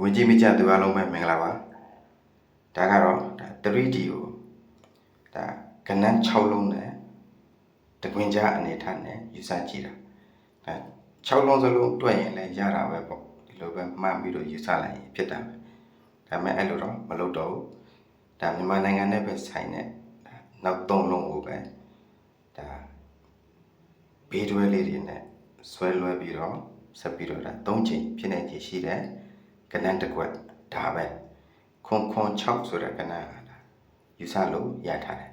ဝင်ကြည့်မိကြသူအားလုံးပဲမင်္ဂလာပါဒါကတော့ဒါ 3D ကိုဒါကနန်း6လုံးနဲ့တကွင်ကြားအနေထားနဲ့ယူဆကြည့်တာဒါ6လုံးစလုံးတွက်ရင်လည်းရတာပဲပေါ့ဒီလိုပဲမှန်းပြီးတော့ယူဆလိုက်ရင်ဖြစ်တာပဲဒါပေမဲ့အဲ့လိုတော့မလုပ်တော့ဘူးဒါမြန်မာနိုင်ငံနဲ့ပဲဆိုင်တဲ့ဒါနောက်3လုံးကိုပဲဒါဘေးတွဲလေးတွေနဲ့ဆွဲလွှဲပြီးတော့ဆက်ပြီးတော့ဒါ3ချိန်ဖြစ်နေကြရှိတယ် ကနန်းတစ်ကွက်ဒါပဲခွန်ခွန်6ဆိုတဲ့ကနန်းဟာဒါယူဆလို့ရထားတယ်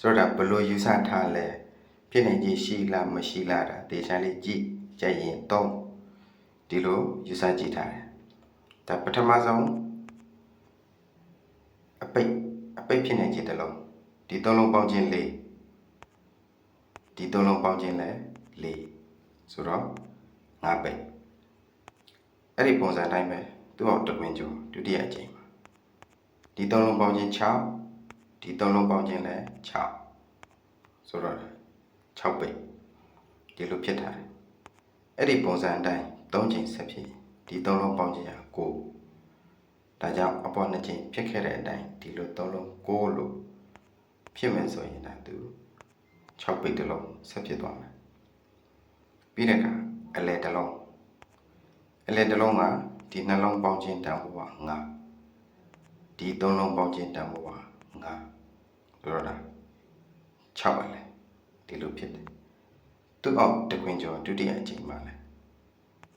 ဆိုတော့ဒါဘယ်လိုယူဆထားလဲဖြစ်နေကြီးရှိလားမရှိလားဒါတေချာလေးကြည့်ကြည့်ရင်တော့ဒီလိုယူဆကြည့်ထားတယ်ဒါပထမဆုံးအပိတ်အပိတ်ဖြစ်နေကြီးတစ်လုံးဒီသုံးလုံးပေါင်းခြင်းလေးဒီသုံးလုံးပေါင်းခြင်းလည်းလေးဆိုတော့ငါပိတ်အဲ့ဒီပုံစံတိုင်းပဲ သူ့အောင်တကွင်းကျော်ဒုတိယအကြိမ်ပါဒီသုံးလုံးပေါင်းခြင်း6ဒီသုံးလုံးပေါင်းခြင်းလည်း6ဆိုတော့6ပိတ်ဒီလိုဖြစ်ထားတယ်အဲ့ဒီပုံစံအတိုင်း3ချိန်ဆက်ဖြစ်ဒီသုံးလုံးပေါင်းခြင်းက9ဒါကြောင့်အပေါ်နှစ်ချိန်ဖြစ်ခဲ့တဲ့အတိုင်းဒီလိုသုံးလုံး9လို့ဖြစ်မယ်ဆိုရင်ဒါသူ6ပိတ်တစ်လုံးဆက်ဖြစ်သွားမယ်ပြီးတဲ့အခါအလဲတစ်လုံးအလဲတစ်လုံးက ဒီနှလုံးပေါင်းခြင်းတန်ဖိုးက9ဒီသုံးလုံးပေါင်းခြင်းတန်ဖိုးက9ဆိုတော့ဒါ6အလဲဒီလိုဖြစ်တယ်သူ့အောက်တခွင်ကျော်ဒုတိယအချိန်မှာလဲ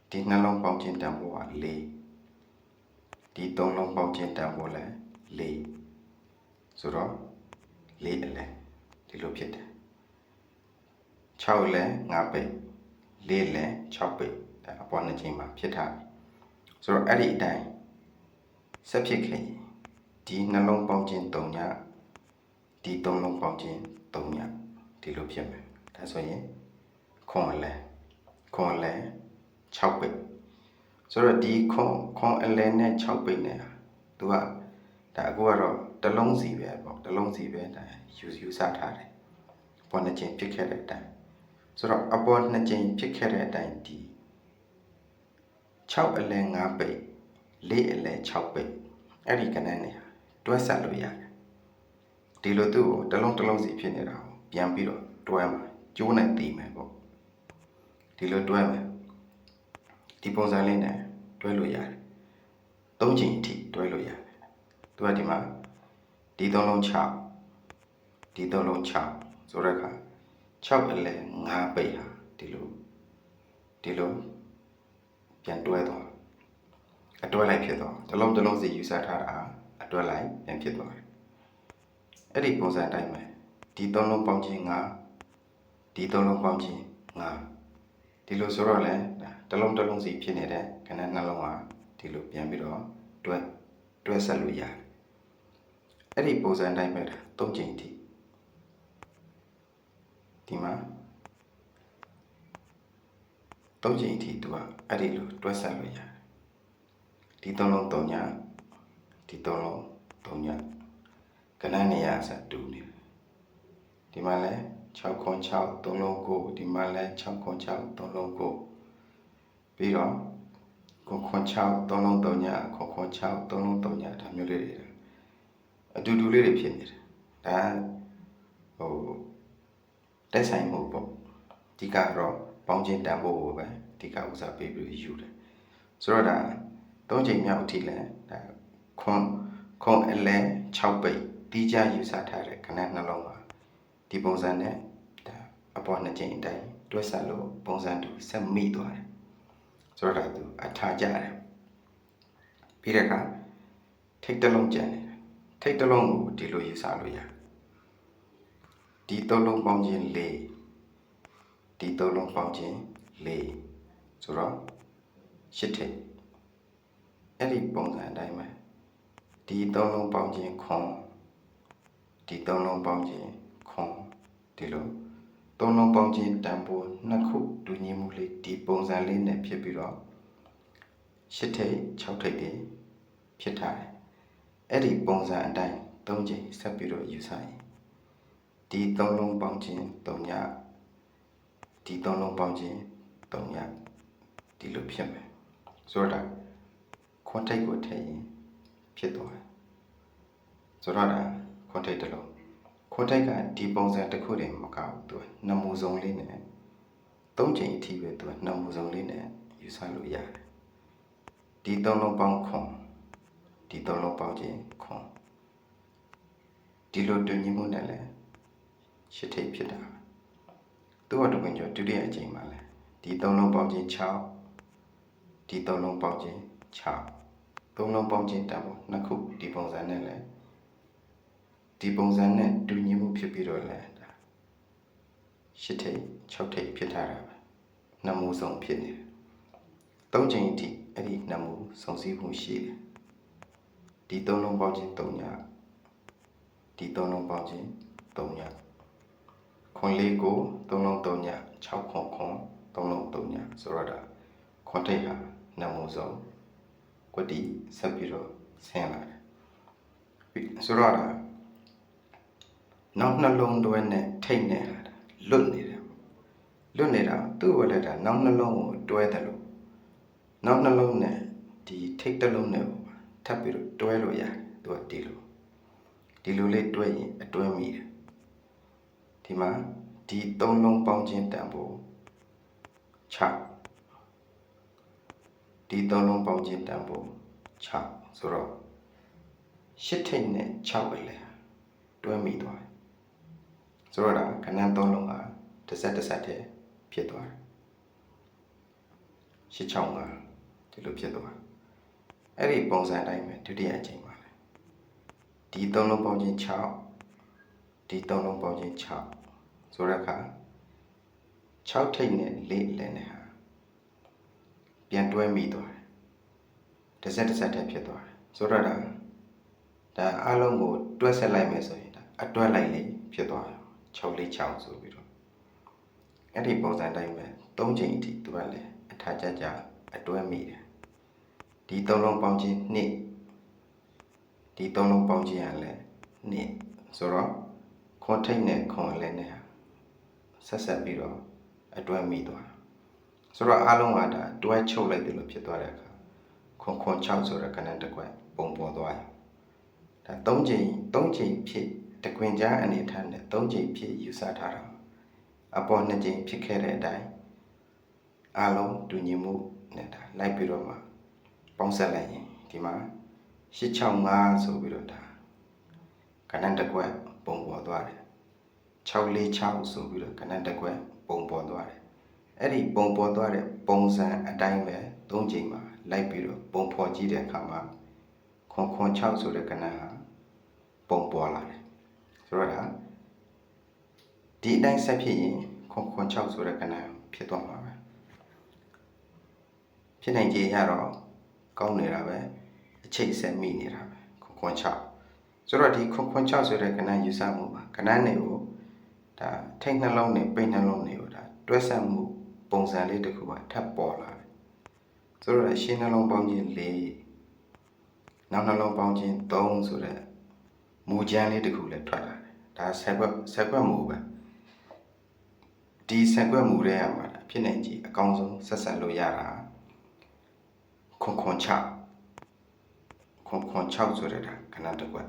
ဒီနှလုံးပေါင်းခြင်းတန်ဖိုးက4ဒီသုံးလုံးပေါင်းခြင်းတန်ဖိုးလဲ4ဆိုတော့4အလဲဒီလိုဖြစ်တယ်6လဲ9ပိတ်4လဲ6ပိတ်ဒါအပေါ်နှစ်ချိန်မှာဖြစ်ထားပြီ ဆိုတော့အဲ့ဒီအတိုင်းဆက်ဖြစ်ခဲ့ရင်ဒီနှလုံးပေါင်းခြင်း3ညဒီသုံးလုံးပေါင်းခြင်း3ညဒီလိုဖြစ်မယ်ဒါဆိုရင်ခွန်အလဲခွန်အလဲ6ပိတ်ဆိုတော့ဒီခွန်ခွန်အလဲနဲ့6ပိတ်နဲ့ဟာသူကဒါအခုကတော့တစ်လုံးစီပဲပေါ့တစ်လုံးစီပဲဒါယူယူဆထားတယ်ပေါ်နှစ်ချိန်ဖြစ်ခဲ့တဲ့အတိုင်းဆိုတော့အပေါ်နှစ်ချိန်ဖြစ်ခဲ့တဲ့အတိုင်းဒီ 6အလဲ5ပိတ်4အလဲ6ပိတ်အဲ့ဒီကဏ္ဍနဲ့ဟာတွဲဆက်လို့ရတယ်ဒီလိုသူ့ကိုတစ်လုံးတစ်လုံးစီဖြစ်နေတာကိုပြန်ပြီးတော့တွဲမှာကျိုးနဲ့တီးမယ်ပေါ့ဒီလိုတွဲမယ်ဒီပုံစံလေးနဲ့တွဲလို့ရတယ်သုံးချိန်အထိတွဲလို့ရတယ်သူကဒီမှာဒီသုံးလုံး6ဒီသုံးလုံး6ဆိုတဲ့အခါ6အလဲ5ပိတ်ဟာဒီလိုဒီလို ပြန်တွဲသွားအတွဲလိုက်ဖြစ်သွားတစ်လုံးတစ်လုံးစီယူဆထားတာအတွဲလိုက်ပြန်ဖြစ်သွားတယ်အဲ့ဒီပုံစံအတိုင်းပဲဒီသုံးလုံးပေါင်းခြင်း5ဒီသုံးလုံးပေါင်းခြင်း5ဒီလိုဆိုတော့လေတစ်လုံးတစ်လုံးစီဖြစ်နေတဲ့ခဏနှလုံးဟာဒီလိုပြန်ပြီးတော့တွဲတွဲဆက်လို့ရတယ်အဲ့ဒီပုံစံအတိုင်းပဲသုံးချိန်အထိဒီမှာ သုံးချိန်အထိသူကအဲ့ဒီလိုတွဲဆက်လို့ရတယ်ဒီသုံးလုံးသုံးညဒီသုံးလုံးသုံးညကဏ္ဍနေရာဆက်တူနေတယ်ဒီမှာလဲ6ခွန်6သုံးလုံးကိုဒီမှာလဲ6ခွန်6သုံးလုံးကိုပြီးတော့ခွန်ခွန်6သုံးလုံးသုံးညခွန်ခွန်6သုံးလုံးသုံးညဒါမျိုးလေးတွေအတူတူလေးတွေဖြစ်နေတယ်ဒါဟိုတက်ဆိုင်မှုပေါ့ဒီကတော့ ပေါင်းချင်းတန်ဖို့ကိုပဲဒီကဥစားပေးပြီးယူတယ်ဆိုတော့ဒါသုံးချိန်မြောက်အထိလဲဒါခွန်ခွန်အလဲ6ပိတ်တီးကြယူဆထားတဲ့ခဏနှလုံးပါဒီပုံစံနဲ့ဒါအပေါ်နှစ်ချိန်အတိုင်းတွဲဆက်လို့ပုံစံတူဆက်မိသွားတယ်ဆိုတော့ဒါသူအထာကြတယ်ပြီးတဲ့အခါထိတ်တလုံးကျန်တယ်ထိတ်တလုံးကိုဒီလိုယူဆလို့ရတယ်ဒီသုံးလုံးပေါင်းခြင်း၄ ဒီသုံးလုံးပေါင်းခြင်း၄ဆိုတော့ရှစ်ထိတ်အဲ့ဒီပုံစံအတိုင်းပဲဒီသုံးလုံးပေါင်းခြင်းခွန်ဒီသုံးလုံးပေါင်းခြင်းခွန်ဒီလိုသုံးလုံးပေါင်းခြင်းတန်ဖိုးနှစ်ခုတူညီမှုလေးဒီပုံစံလေးနဲ့ဖြစ်ပြီးတော့ရှစ်ထိတ်6ထိတ်တွေဖြစ်ထားတယ်အဲ့ဒီပုံစံအတိုင်း၃ချိန်ဆက်ပြီးတော့ယူဆရင်ဒီသုံးလုံးပေါင်းခြင်း၃ည ဒီသုံးလုံးပေါင်းခြင်း၃ညဒီလိုဖြစ်မယ်ဆိုတော့ခွန်ထိတ်ကိုထည့်ရင်ဖြစ်သွားတယ်ဆိုတော့ဒါခွန်ထိတ်တစ်လုံးခွန်ထိတ်ကဒီပုံစံတစ်ခုတည်းမကဘူးသူကနမူစုံလေးနဲ့သုံးချိန်အထိပဲသူကနမူစုံလေးနဲ့ယူဆလို့ရတယ်ဒီသုံးလုံးပေါင်းခွန်ဒီသုံးလုံးပေါင်းခြင်းခွန်ဒီလိုတူညီမှုနဲ့လည်းရှစ်ထိတ်ဖြစ်တာ သူ့အတူဝင်ကျော်ဒုတိယအချိန်မှာလဲဒီသုံးလုံးပေါင်းခြင်း6ဒီသုံးလုံးပေါင်းခြင်း6သုံးလုံးပေါင်းခြင်းတန်ဖို့နှစ်ခုဒီပုံစံနဲ့လဲဒီပုံစံနဲ့တူညီမှုဖြစ်ပြီးတော့လဲဒါရှစ်ထိတ်6ထိတ်ဖြစ်ထားတာပဲနမူစုံဖြစ်နေတယ်သုံးချိန်အထိအဲ့ဒီနမူစုံစည်းမှုရှိတယ်ဒီသုံးလုံးပေါင်းခြင်း3ညဒီသုံးလုံးပေါင်းခြင်း3ည ခွန်လေးကို3လုံး3ည6ခွန်ခွန်3လုံး3ညဆိုတော့ဒါခွန်ထိတ်ဟာနမူစုံကွတိဆက်ပြီးတော့ဆင်းလာတယ်ပြီးဆိုတော့ဒါနောက်နှလုံးတွဲနဲ့ထိတ်နေတာလွတ်နေတယ်လွတ်နေတာသူ့ဝလက်တာနောက်နှလုံးကိုတွဲတယ်လို့နောက်နှလုံးနဲ့ဒီထိတ်တစ်လုံးနဲ့ပေါ့ထပ်ပြီးတော့တွဲလို့ရတယ်သူကဒီလိုဒီလိုလေးတွဲရင်အတွဲမိတယ် ဒီမှာဒီသုံးလုံးပေါင်းခြင်းတန်ဖို့6ဒီသုံးလုံးပေါင်းခြင်းတန်ဖို့6ဆိုတော့ရှစ်ထိတ်နဲ့6ပဲလေတွဲမိသွားတယ်ဆိုတော့ဒါခဏန်းသုံးလုံးဟာတစ်ဆက်တစ်ဆက်တည်းဖြစ်သွားတယ်ရှစ်ချောင်းကဒီလိုဖြစ်သွားတယ်အဲ့ဒီပုံစံအတိုင်းပဲဒုတိယအချိန်ပါလေဒီသုံးလုံးပေါင်းခြင်း6 ဒီသုံးလုံးပေါင်းခြင်း6ဆိုတဲ့အခါ6ထိတ်နဲ့4လည်းနဲ့ဟာပြန်တွဲမိသွားတယ်တစ်ဆက်တစ်ဆက်တည်းဖြစ်သွားတယ်ဆိုတော့ဒါဒါအလုံးကိုတွဲဆက်လိုက်မယ်ဆိုရင်ဒါအတွဲလိုက်လေဖြစ်သွားတယ်6လေး6ဆိုပြီးတော့အဲ့ဒီပုံစံတိုင်းပဲ၃ချိန်အထိသူကလည်းအထာကြကြအတွဲမိတယ်ဒီသုံးလုံးပေါင်းခြင်းနှစ်ဒီသုံးလုံးပေါင်းခြင်းရလဲနှစ်ဆိုတော့ ခွန်ထိတ်နဲ့ခွန်လည်းနဲ့ဆက်ဆက်ပြီးတော့အတွဲမိသွားဆိုတော့အားလုံးကဒါတွဲချုပ်လိုက်တယ်လို့ဖြစ်သွားတဲ့အခါခွန်ခွန်6ဆိုတဲ့ကဏ္ဍတစ်ခွက်ပုံပေါ်သွားတယ်ဒါ၃ချိန်၃ချိန်ဖြစ်တခွင်ကြားအနေထားနဲ့၃ချိန်ဖြစ်ယူဆထားတာအပေါ်နှစ်ချိန်ဖြစ်ခဲ့တဲ့အတိုင်းအားလုံးတူညီမှုနဲ့ဒါလိုက်ပြီးတော့မှပေါင်းဆက်လိုက်ရင်ဒီမှာ865ဆိုပြီးတော့ဒါကဏ္ဍတစ်ခွက် ပုံပေါ်သွားတယ်646ဆိုပြီးတော့ကဏ္ဍတစ်ခွက်ပုံပေါ်သွားတယ်အဲ့ဒီပုံပေါ်သွားတဲ့ပုံစံအတိုင်းပဲ၃ချိန်မှာလိုက်ပြီးတော့ပုံဖော်ကြည့်တဲ့အခါမှာခွန်ခွန်6ဆိုတဲ့ကဏ္ဍဟာပုံပေါ်လာတယ်ဆိုတော့ဒါဒီအတိုင်းဆက်ဖြစ်ရင်ခွန်ခွန်6ဆိုတဲ့ကဏ္ဍဖြစ်သွားမှာပဲဖြစ်နိုင်ကြရတော့ကောင်းနေတာပဲအချိတ်ဆက်မိနေတာပဲခွန်ခွန်6 ဆိုတော့ဒီခွန်ခွန်6ဆိုတဲ့ကဏ္ဍယူဆမှုပါကဏ္ဍနဲ့ကိုဒါထိတ်နှလုံးနဲ့ပိတ်နှလုံးတွေကိုဒါတွဲဆက်မှုပုံစံလေးတစ်ခုပါထပ်ပေါ်လာတယ်ဆိုတော့ရှင်းနှလုံးပေါင်းခြင်း၄နောက်နှလုံးပေါင်းခြင်း3ဆိုတဲ့မူကျန်းလေးတစ်ခုလည်းထွက်လာတယ်ဒါဆက်ကွက်ဆက်ကွက်မူပဲဒီဆက်ကွက်မူတဲ့ရမှာဖြစ်နိုင်ကြီးအကောင်းဆုံးဆက်ဆက်လို့ရတာခွန်ခွန်6ခွန်ခွန်6ဆိုတဲ့ဒါခဏတစ်ကွက်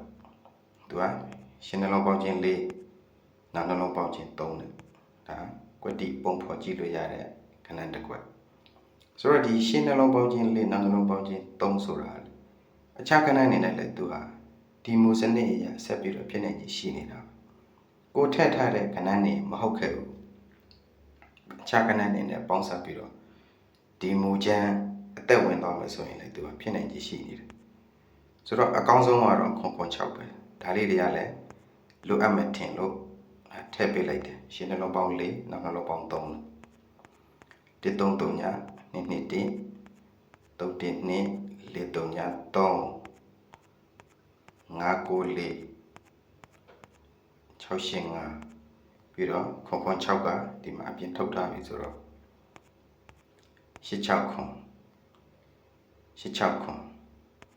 သူကရှင်းနှလုံးပေါင်းခြင်း၄နောက်နှလုံးပေါင်းခြင်း3နဲ့ဒါကွက်တိပုံဖော်ကြည့်လို့ရတဲ့ခဏတစ်ကွက်ဆိုတော့ဒီရှင်းနှလုံးပေါင်းခြင်း၄နောက်နှလုံးပေါင်းခြင်း3ဆိုတာအခြားခဏအနေနဲ့လည်းသူဟာဒီမူစနစ်အရာဆက်ပြီးတော့ဖြစ်နေကြီးရှိနေတာကိုထက်ထားတဲ့ကဏ္ဍနေမဟုတ်ခဲ့ဘူးအခြားကဏ္ဍနေနဲ့ပေါင်းစပ်ပြီးတော့ဒီမူချမ်းအသက်ဝင်သွားမယ်ဆိုရင်လည်းသူကဖြစ်နေကြီးရှိနေတယ်ဆိုတော့အကောင်းဆုံးကတော့ခွန်ခွန်6ပဲ ဒါလေးတွေကလည်းလိုအပ်မယ်ထင်လို့ထည့်ပေးလိုက်တယ်ရှင်းနှလုံးပေါင်း၄နောက်နှလုံးပေါင်း3 1 3 3ည2 2 1 3 1 2 4 3ည3 594 685ပြီးတော့ခွန်ခွန်6ကဒီမှာအပြင်ထုတ်ထားပြီဆိုတော့86ခွန်86ခွန်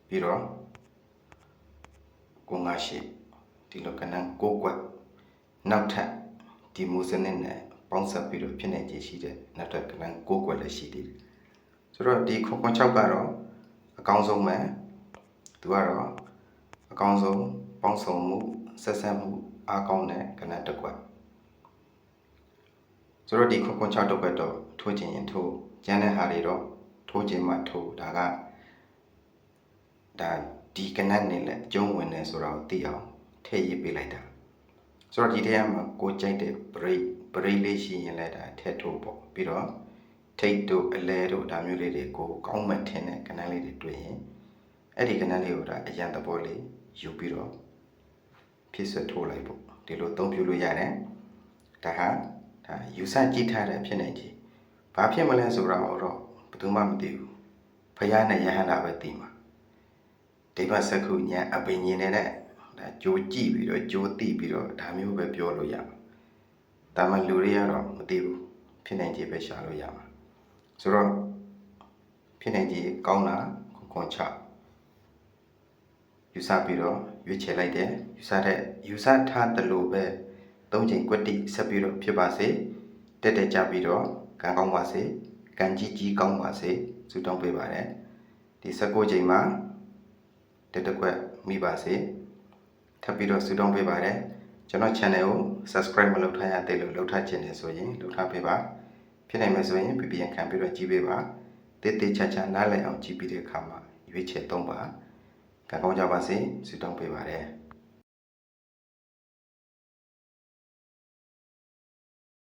ပြီးတော့ 958ဒီလိုကဏ္ဍ6ကွက်နောက်ထပ်ဒီမူစနစ်နဲ့ပေါင်းစပ်ပြီးတော့ဖြစ်နေခြင်းရှိတဲ့နောက်ထပ်ကဏ္ဍ6ကွက်လည်းရှိသေးတယ်ဆိုတော့ဒီခွန်ခွန်6ကတော့အကောင်းဆုံးပဲသူကတော့အကောင်းဆုံးပေါင်းစုံမှုဆက်ဆက်မှုအားကောင်းတဲ့ကဏ္ဍတစ်ခွက်ဆိုတော့ဒီခွန်ခွန်6တစ်ခွက်တော့ထိုးခြင်းရင်ထိုးကျန်တဲ့ဟာတွေတော့ထိုးခြင်းမှထိုးဒါကဒါ ဒီကဏ္ဍနဲ့လည်းအကျုံးဝင်နေဆိုတော့သိအောင်ထည့်ရေးပေးလိုက်တာဆိုတော့ဒီထဲမှာကိုကြိုက်တဲ့ break break လေးရှိရင်လည်းဒါထည့်ထိုးပေါ့ပြီးတော့ထိတ်တို့အလဲတို့ဒါမျိုးလေးတွေကိုကောင်းမှထင်တဲ့ကဏ္ဍလေးတွေတွေ့ရင်အဲ့ဒီကဏ္ဍလေးကိုဒါအရန်သဘောလေးယူပြီးတော့ဖြစ်ဆွထိုးလိုက်ပေါ့ဒီလိုသုံးပြလို့ရတယ်ဒါဟာဒါယူဆကြည့်ထားတဲ့ဖြစ်နေကြီးဘာဖြစ်မလဲဆိုတော့တော့ဘယ်သူမှမသိဘူးဖယားနဲ့ယဟန္တာပဲသိမှာ ဒိဗ္ဗစကုညာအပင်ញင်နေတဲ့ဒါကြိုးကြည့်ပြီးတော့ကြိုးသိပြီးတော့ဒါမျိုးပဲပြောလို့ရမှာဒါမှလူတွေကတော့မသိဘူးဖြစ်နေကြီးပဲရှာလို့ရမှာဆိုတော့ဖြစ်နေကြီးကောင်းတာခွန်ခွန်ချယူဆပြီးတော့ရွေးချယ်လိုက်တယ်ယူဆတဲ့ယူဆထားတယ်လို့ပဲသုံးချိန်ကွက်တိဆက်ပြီးတော့ဖြစ်ပါစေတက်တက်ကြပြီးတော့ကံကောင်းပါစေကံကြီးကြီးကောင်းပါစေဆုတောင်းပေးပါတယ်ဒီ16ချိန်မှာ တက်တက်ကွက်မိပါစေထပ်ပြီးတော့ဆုတောင်းပေးပါတယ်ကျွန်တော် channel ကို subscribe မလုပ်ထားရသေးလို့လုပ်ထားခြင်းနေဆိုရင်လုပ်ထားပေးပါဖြစ်နိုင်မယ်ဆိုရင် VPN ခံပြီးတော့ကြည့်ပေးပါတေးသေးချာချာနားလည်အောင်ကြည့်ပြီးတဲ့အခါမှာရွေးချယ်သုံးပါကံကောင်းကြပါစေဆုတောင်းပေးပါတယ်